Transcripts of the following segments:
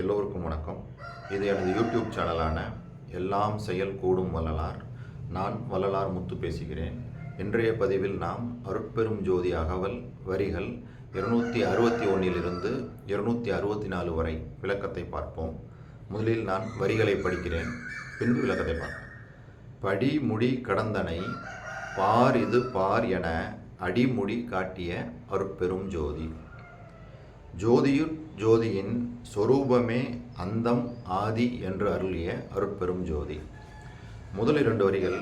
எல்லோருக்கும் வணக்கம். இது எனது யூடியூப் சேனலான எல்லாம் செயல் கூடும் வள்ளலார். நான் வள்ளலார் முத்து பேசுகிறேன். இன்றைய பதிவில் நாம் அருட்பெரும் ஜோதி அகவல் வரிகள் இருநூற்றி அறுபத்தி ஒன்றிலிருந்து இருநூற்றி அறுபத்தி நாலு வரை விளக்கத்தை பார்ப்போம். முதலில் நான் வரிகளை படிக்கிறேன். பின்பு விளக்கத்தை பார்ப்போம். படிமுடி கடந்தனை பார் இது பார் என அடிமுடி காட்டிய அருட்பெரும் ஜோதி. ஜோதியுட் ஜோதியின் சொரூபமே அந்தம் ஆதி என்று அருளிய அருட்பெரும் ஜோதி. முதல் இரண்டு வரிகள்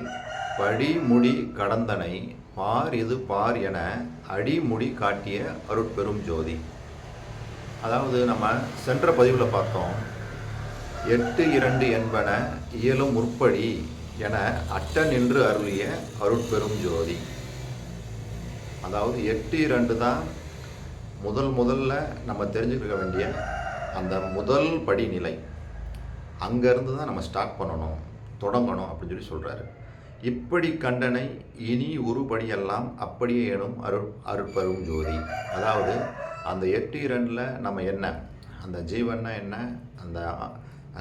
படிமுடி கடந்தனை பார் இது பார் என அடிமுடி காட்டிய அருட்பெரும் ஜோதி. அதாவது நம்ம சென்ற பதிவில் பார்த்தோம் எட்டு இரண்டு என்பன இயலும் முற்படி என அட்ட நின்று அருளிய அருட்பெரும் ஜோதி. அதாவது எட்டு இரண்டு தான் முதல் முதல்ல நம்ம தெரிஞ்சுக்க வேண்டிய அந்த முதல் படிநிலை. அங்கேருந்து தான் நம்ம ஸ்டார்ட் பண்ணணும் தொடங்கணும் அப்படின்னு சொல்லி சொல்கிறாரு இப்படி கண்டனை இனி ஒரு படியெல்லாம் அப்படியே எனும் அருள் அருட்பெரும் ஜோதி. அதாவது அந்த எட்டு இரண்டில் நம்ம என்ன? அந்த ஜீவன்னா என்ன? அந்த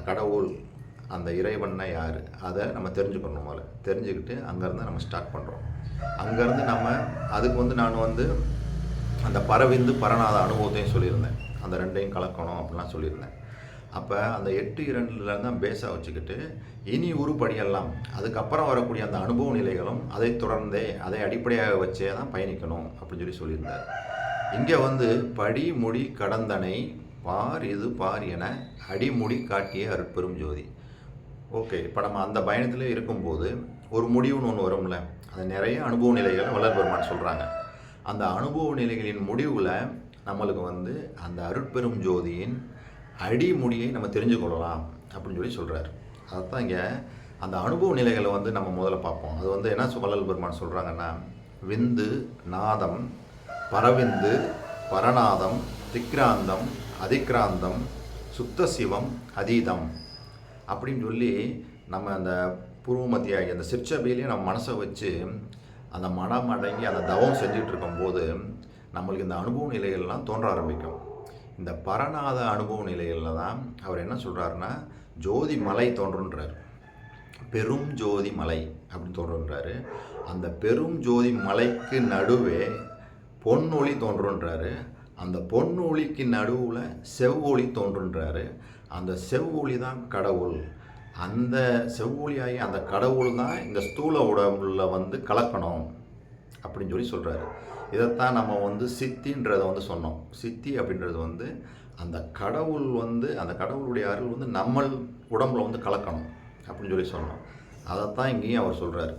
கடவுள் அந்த இறைவன்னா யார்? அதை நம்ம தெரிஞ்சுக்கணும் முதல்ல. தெரிஞ்சுக்கிட்டு அங்கேருந்து நம்ம ஸ்டார்ட் பண்ணுறோம் அங்கேருந்து நம்ம அதுக்கு வந்து நான் வந்து அந்த பறவிந்து பரநாத அனுபவத்தையும் சொல்லியிருந்தேன். அந்த ரெண்டையும் கலக்கணும் அப்படிலாம் சொல்லியிருந்தேன். அப்போ அந்த எட்டு இரண்டுல தான் பேஸாக வச்சுக்கிட்டு இனி உருப்படியெல்லாம் அதுக்கப்புறம் வரக்கூடிய அந்த அனுபவ நிலைகளும் அதை தொடர்ந்தே அதை அடிப்படையாக வச்சே தான் பயணிக்கணும் அப்படின்னு சொல்லி சொல்லியிருந்தார். இங்கே வந்து படி முடி கடந்தனை பார் இது பார் என அடிமுடி காட்டிய அருட்பெரும் ஜோதி. ஓகே இப்போ நம்ம அந்த பயணத்தில் இருக்கும்போது ஒரு முடிவுன்னு ஒன்று வரும்ல? அது நிறைய அனுபவ நிலைகளை வளர்பெருமான்னு சொல்கிறாங்க அந்த அனுபவ நிலைகளின் முடிவில் நம்மளுக்கு வந்து அந்த அருட்பெரும் ஜோதியின் அடிமுடியை நம்ம தெரிஞ்சு கொள்ளலாம் அப்படின்னு சொல்லி சொல்கிறார் அதைத்தான் இங்கே அந்த அனுபவ நிலைகளை வந்து நம்ம முதல்ல பார்ப்போம். அது வந்து என்ன வள்ளல் பெருமான் சொல்கிறாங்கன்னா விந்து நாதம் பரவிந்து பரநாதம் திக்ராந்தம் அதிக்ராந்தம் சுத்த சிவம் அதீதம் அப்படின்னு சொல்லி நம்ம அந்த பூர்வமத்தியாகி அந்த சிற்சபையிலேயே நம்ம மனசை வச்சு அந்த மனம் அடங்கி அந்த தவம் செஞ்சுட்டு இருக்கும்போது நம்மளுக்கு இந்த அனுபவ நிலைகள்லாம் தோன்ற ஆரம்பிக்கும். இந்த பரநாத அனுபவ நிலைகளில் தான் அவர் என்ன சொல்கிறாருன்னா ஜோதி மலை தோன்றுன்றார் பெரும் ஜோதி மலை அப்படின்னு தோன்றுன்றாரு அந்த பெரும் ஜோதி மலைக்கு நடுவே பொன்னொழி தோன்றுன்றாரு அந்த பொன்னொழிக்கு நடுவில் செவ்வொளி தோன்றுன்றாரு அந்த செவ்வொளி தான் கடவுள். அந்த செவ்வொழியாகி அந்த கடவுள் தான் இந்த ஸ்தூல உடம்புல வந்து கலக்கணும் அப்படின்னு சொல்லி சொல்கிறாரு இதைத்தான் நம்ம வந்து சித்தின்றதை வந்து சொன்னோம். சித்தி அப்படின்றது வந்து அந்த கடவுள் வந்து அந்த கடவுளுடைய அருள் வந்து நம்ம உடம்புல வந்து கலக்கணும் அப்படின்னு சொல்லி சொன்னோம். அதைத்தான் இங்கேயும் அவர் சொல்கிறார்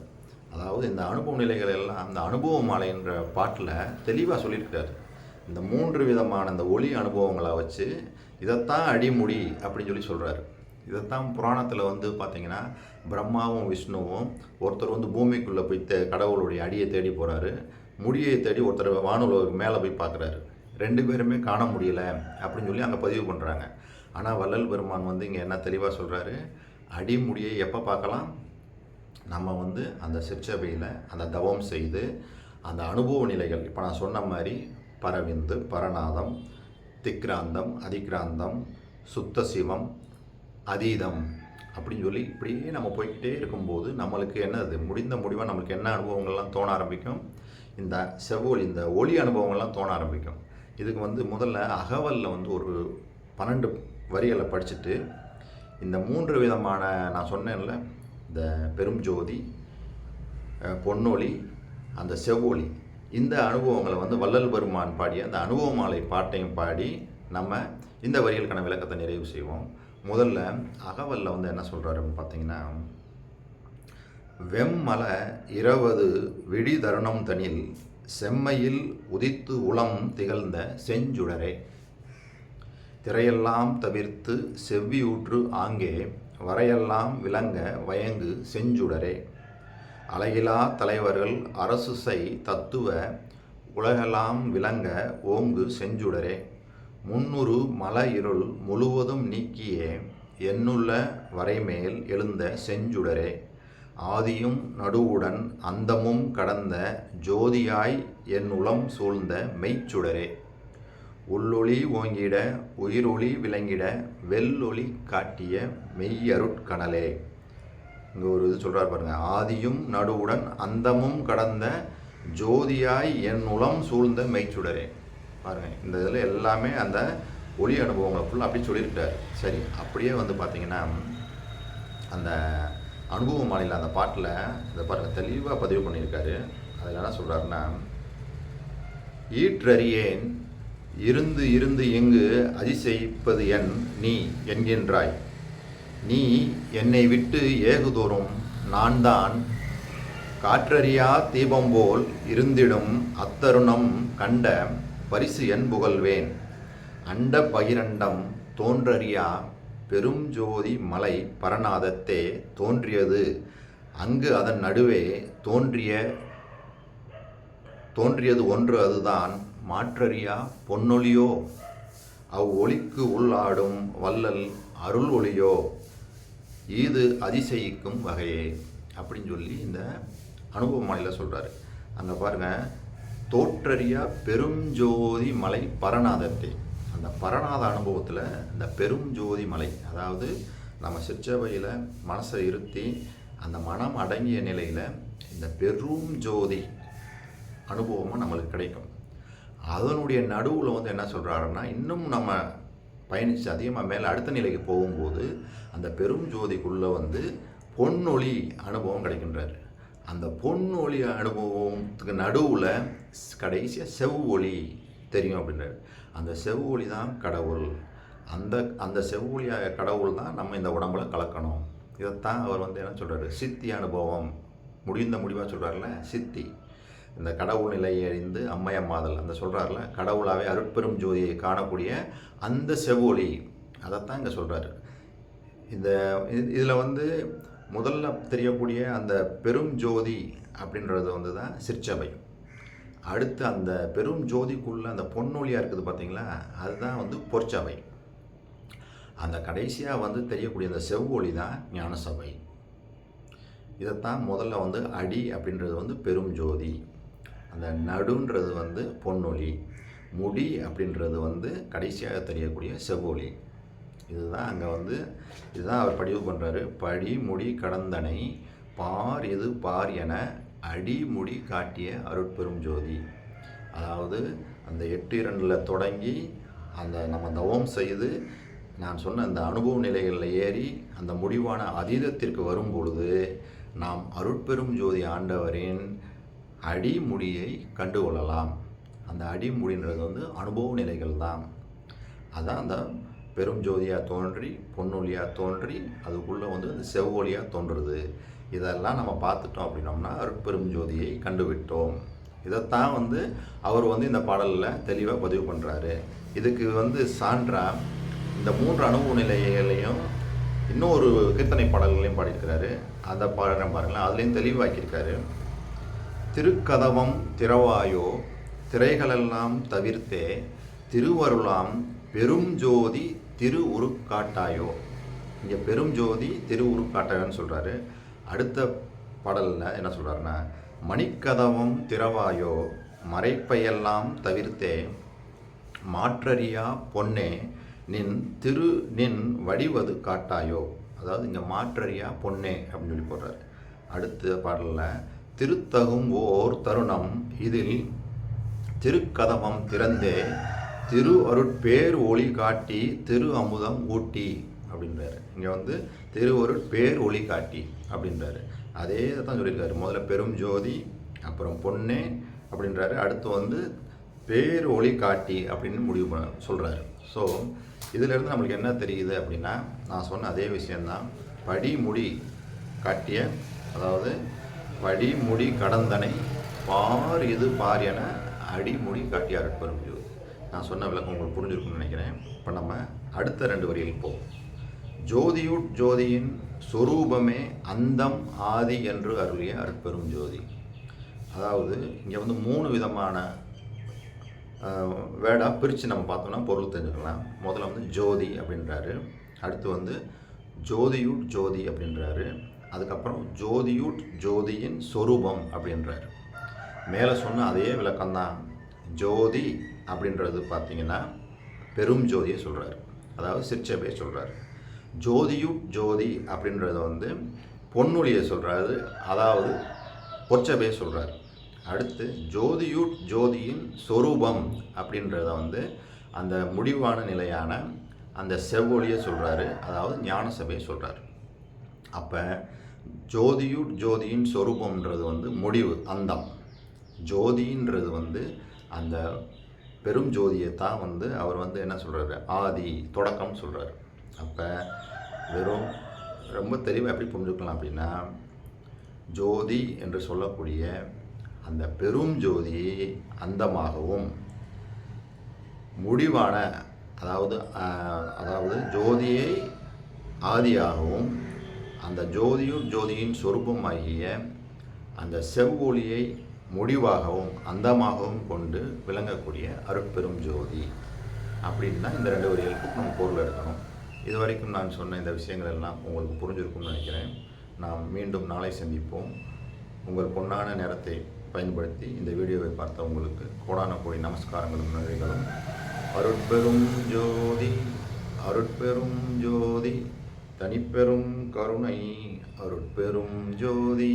அதாவது இந்த அனுபவ நிலைகள் எல்லாம் அந்த அனுபவ மாலைன்ற பாட்டில் தெளிவாக சொல்லியிருக்காரு. இந்த மூன்று விதமான இந்த ஒளி அனுபவங்களை வச்சு இதைத்தான் அடிமுடி அப்படின்னு சொல்லி சொல்கிறாரு இதைத்தான் புராணத்தில் வந்து பார்த்திங்கன்னா பிரம்மாவும் விஷ்ணுவும் ஒருத்தர் வந்து பூமிக்குள்ளே போய் தே கடவுளுடைய அடியை தேடி போகிறாரு முடியை தேடி ஒருத்தர் வானுலகம் மேலே போய் பார்க்குறாரு ரெண்டு பேருமே காண முடியல அப்படின்னு சொல்லி அங்கே பதிவு பண்ணுறாங்க ஆனால் வள்ளல் பெருமான் வந்து இங்கே என்ன தெளிவாக சொல்கிறாரு அடிமுடியை எப்போ பார்க்கலாம்? நம்ம வந்து அந்த சிற்சபையில் அந்த தவம் செய்து அந்த அனுபவ நிலைகள் இப்போ நான் சொன்ன மாதிரி பரவிந்து பரநாதம் திக்ராந்தம் அதிக்ராந்தம் சுத்த சிவம் அதீதம் அப்படின்னு சொல்லி இப்படியே நம்ம போய்கிட்டே இருக்கும்போது நம்மளுக்கு என்னது? முடிந்த முடிவாக நம்மளுக்கு என்ன அனுபவங்கள்லாம் தோண ஆரம்பிக்கும்? இந்த செவ்வொளி இந்த ஒளி அனுபவங்கள்லாம் தோண ஆரம்பிக்கும். இதுக்கு வந்து முதல்ல அகவலில் வந்து ஒரு பன்னெண்டு வரிகளை படிச்சுட்டு இந்த மூன்று விதமான நான் சொன்னேன்ல இந்த பெரும் ஜோதி பொன்னொளி அந்த செவ்வொளி. இந்த அனுபவங்களை வந்து வள்ளல் பெருமான் பாடிய அந்த அனுபவ மாலை பாட்டையும் பாடி நம்ம இந்த வரிகளுக்கான விளக்கத்தை நிறைவு செய்வோம். முதல்ல அகவலில் வந்து என்ன சொல்கிறாரு அப்படின்னு பார்த்தீங்கன்னா வெம்மலை இருபது விடி தருணம் தனில் செம்மையில் உதித்து உளம் திகழ்ந்த செஞ்சுடரே. திரையெல்லாம் தவிர்த்து செவ்வியூற்று ஆங்கே வரையெல்லாம் விளங்க வயங்கு செஞ்சுடரே. அழகிலா தலைவர்கள் அரசு செய் தத்துவ உலகெல்லாம் விளங்க ஓங்கு செஞ்சுடரே. முன்னுரு மல இருள் முழுவதும் நீக்கியே என்னுள்ள வரைமேல் எழுந்த செஞ்சுடரே. ஆதியும் நடுவுடன் அந்தமும் கடந்த ஜோதியாய் என் உளம் சூழ்ந்த மெய்ச்சுடரே. உள்ளொளி ஓங்கிட உயிரொளி விளங்கிட வெள்ளொளி காட்டிய மெய்யருட்கணலே. இங்கே ஒரு இது சொல்கிறார் பாருங்கள் ஆதியும் நடுவுடன் அந்தமும் கடந்த ஜோதியாய் என் உளம் சூழ்ந்த மெய்ச்சுடரே. பாருங்கள் இந்த இதில் எல்லாமே அந்த ஒளி அனுபவங்களை ஃபுல்லாக அப்படி சொல்லியிருக்காரு சரி அப்படியே வந்து பார்த்தீங்கன்னா அந்த அனுபவ மாநில அந்த பாட்டில் இதை பாருங்கள் தெளிவாக பதிவு பண்ணியிருக்காரு. அதில் என்ன சொல்கிறாருன்னா ஈற்றறியேன் இருந்து இருந்து எங்கு அதிசயிப்பது என் நீ என்கின்றாய். நீ என்னை விட்டு ஏகுதோறும் நான் தான் காற்றறியா தீபம் போல் இருந்திடும் அத்தருணம் கண்ட பரிசு என் புகழ்வேன். அண்ட பகிரண்டம் தோன்றறியா பெரும் ஜோதி மலை பரநாதத்தே தோன்றியது. அங்கு அதன் நடுவே தோன்றிய தோன்றியது ஒன்று அதுதான். மாற்றறியா பொன்னொழியோ? அவ் ஒளிக்கு உள்ளாடும் வள்ளல் அருள் ஒளியோ? ஈது அதிசயிக்கும் வகையே. அப்படின்னு சொல்லி இந்த அனுபவ மாநில சொல்கிறாரு அங்கே பாருங்கள் தோற்றறியா பெருஞ்சோதி மலை பரநாதத்தை. அந்த பரநாத அனுபவத்தில் இந்த பெருஞ்சோதி மலை அதாவது நம்ம சிற்றவையில் மனசை இருத்தி அந்த மனம் அடங்கிய நிலையில் இந்த பெரும் ஜோதி அனுபவமாக நம்மளுக்கு கிடைக்கும். அதனுடைய நடுவில் வந்து என்ன சொல்கிறாருன்னா இன்னும் நம்ம பயணித்து அதிகமாக மேலே அடுத்த நிலைக்கு போகும்போது அந்த பெரும் ஜோதிக்குள்ளே வந்து பொன்னொளி அனுபவம் கிடைக்கின்றாரு. அந்த பொன் ஒளி அனுபவத்துக்கு நடுவில் கடைசியாக செவ்வொளி தெரியும் அப்படின்றாரு. அந்த செவ்வொளி தான் கடவுள். அந்த அந்த செவ்வொளியாக கடவுள் தான் நம்ம இந்த உடம்புல கலக்கணும். இதைத்தான் அவர் வந்து என்ன சொல்கிறாரு சித்தி அனுபவம். முடிந்த முடிவாக சொல்கிறார்ல சித்தி. இந்த கடவுள் நிலையை அறிந்து அம்மையம்மாதல் அந்த சொல்கிறார்ல கடவுளாகவே அருட்பெரும் ஜோதியை காணக்கூடிய அந்த செவ்வொளி அதைத்தான் இங்கே சொல்கிறாரு இந்த இதில் வந்து முதல்ல தெரியக்கூடிய அந்த பெரும் ஜோதி அப்படின்றது வந்து தான் சிற்சபை அடுத்து அந்த பெரும் ஜோதிக்குள்ளே அந்த பொன்னொழியாக இருக்குது பார்த்தீங்களா அதுதான் வந்து பொற்சபை. அந்த கடைசியாக வந்து தெரியக்கூடிய அந்த செவ்வொளி தான் ஞானசபை. இதைத்தான் முதல்ல வந்து அடி அப்படின்றது வந்து பெரும் ஜோதி. அந்த நடுன்றது வந்து பொன்னொழி. முடி அப்படின்றது வந்து கடைசியாக தெரியக்கூடிய செவ்வொளி. இதுதான் அங்கே வந்து இதுதான் அவர் பதிவு பண்ணுறாரு படி முடி கடந்தனை பார் எது பார் என அடிமுடி காட்டிய அருட்பெரும் ஜோதி. அதாவது அந்த எட்டு இரண்டில் தொடங்கி அந்த நம்ம தவம் செய்து நான் சொன்ன அந்த அனுபவ நிலைகளில் ஏறி அந்த முடிவான அதீதத்திற்கு வரும் பொழுது நாம் அருட்பெரும் ஜோதி ஆண்டவரின் அடிமுடியை கண்டுகொள்ளலாம். அந்த அடிமுடின்றது வந்து அனுபவ நிலைகள் தான் அதான் அந்த பெரும் ஜோதியாக தோன்றி பொன்னொழியாக தோன்றி அதுக்குள்ளே வந்து அந்த செவ்வொழியாக தோன்றுறது. இதெல்லாம் நம்ம பார்த்துட்டோம் அப்படின்னோம்னா அருட்பெரும் ஜோதியை கண்டுவிட்டோம். இதைத்தான் வந்து அவர் வந்து இந்த பாடலில் தெளிவாக பதிவு பண்ணுறாரு இதுக்கு வந்து சான்றா இந்த மூன்று அனுபவ நிலைகளையும் இன்னொரு கீர்த்தனை பாடல்களையும் பாடியிருக்கிறாரு. அந்த பாடலை பாருங்களேன் அதுலேயும் தெளிவாக்கியிருக்காரு. திருக்கதவம் திறவாயோ திரைகளெல்லாம் தவிர்த்தே திருவருளாம் பெரும் ஜோதி திரு உருக்காட்டாயோ இங்கே பெரும் ஜோதி திரு உருக்காட்டாயோன்னு சொல்கிறாரு அடுத்த பாடலில் என்ன சொல்கிறாருன்னா மணிக்கதவம் திறவாயோ மறைப்பையெல்லாம் தவிர்த்தே மாற்றறியா பொன்னே நின் திரு நின் வடிவது காட்டாயோ. அதாவது இங்கே மாற்றறியா பொன்னே அப்படின்னு சொல்லி போடுறாரு. அடுத்த பாடலில் திருத்தகும் ஓர் தருணம் இதில் திருக்கதவம் திறந்தே திரு அருட்பேர் ஒளி காட்டி திரு அமுதம் ஊட்டி அப்படின்றாரு இங்கே வந்து திரு அருட்பேர் ஒளி காட்டி அப்படின்றாரு அதே தான் சொல்லியிருக்காரு. முதல்ல பெரும் ஜோதி அப்புறம் பொன்னே அப்படின்றாரு. அடுத்து வந்து பேர் ஒளி காட்டி அப்படின்னு முடிவு பண்ண சொல்கிறாரு ஸோ இதிலிருந்து நம்மளுக்கு என்ன தெரியுது அப்படின்னா நான் சொன்ன அதே விஷயந்தான் படிமுடி காட்டிய அதாவது படிமுடி கடந்தனை பார் இது பார் என அடிமுடி காட்டியார் பெரும் ஜோதி நான் சொன்ன விளக்கம் உங்களுக்கு புரிஞ்சிருக்கும்னு நினைக்கிறேன். இப்போ நம்ம அடுத்த ரெண்டு வரிகளுக்கு போவோம். ஜோதியுட் ஜோதியின் சொரூபமே அந்தம் ஆதி என்று அருளிய அற்பெரும் ஜோதி. அதாவது இங்கே வந்து மூணு விதமான வேடாக பிரித்து நம்ம பார்த்தோம்னா பொருள் தெரிஞ்சுக்கலாம். முதல்ல வந்து ஜோதி அப்படின்றாரு. அடுத்து வந்து ஜோதியுட் ஜோதி அப்படின்றாரு. அதுக்கப்புறம் ஜோதியுட் ஜோதியின் சொரூபம் அப்படின்றாரு. மேலே சொன்ன அதே விளக்கம்தான். ஜோதி அப்படின்றது பார்த்தீங்கன்னா பெரும் ஜோதியை சொல்கிறாரு அதாவது சிற்சபையை சொல்கிறாரு ஜோதியுட் ஜோதி அப்படின்றத வந்து பொன்னொழியை சொல்கிறாரு அதாவது பொற்சபையை சொல்கிறாரு அடுத்து ஜோதியுட் ஜோதியின் சொரூபம் அப்படின்றத வந்து அந்த முடிவான நிலையான அந்த செவ்வொழியை சொல்கிறாரு அதாவது ஞான சபையை சொல்கிறாரு அப்போ ஜோதியுட் ஜோதியின் சொரூபம்ன்றது வந்து முடிவு அந்தம். ஜோதின்றது வந்து அந்த பெரும் ஜோதியை தான் வந்து அவர் வந்து என்ன சொல்கிறாரு ஆதி தொடக்கம் சொல்கிறாரு அப்போ வெறும் ரொம்ப தெளிவாக எப்படி புரிஞ்சுக்கலாம் அப்படின்னா ஜோதி என்று சொல்லக்கூடிய அந்த பெரும் ஜோதி அந்தமாகவும் முடிவான அதாவது அதாவது ஜோதியை ஆதியாகவும் அந்த ஜோதியும் ஜோதியின் சொரூபமாகிய அந்த செவ்வொளியை முடிவாகவும் அந்தமாகவும் கொண்டு விளங்கக்கூடிய அருட்பெரும் ஜோதி அப்படின்னு தான் இந்த ரெண்டு வரிகளுக்கும் நம்ம பொருள் எடுக்கணும். இது வரைக்கும் நான் சொன்ன இந்த விஷயங்கள் எல்லாம் உங்களுக்கு புரிஞ்சிருக்கும்னு நினைக்கிறேன். நாம் மீண்டும் நாளை சந்திப்போம். உங்கள் பொன்னான நேரத்தை பயன்படுத்தி இந்த வீடியோவை பார்த்த உங்களுக்கு கோடான கோடி நமஸ்காரங்களும் நன்றிகளும். அருட்பெரும் ஜோதி அருட்பெரும் ஜோதி தனிப்பெரும் கருணை. அருட்பெரும் ஜோதி.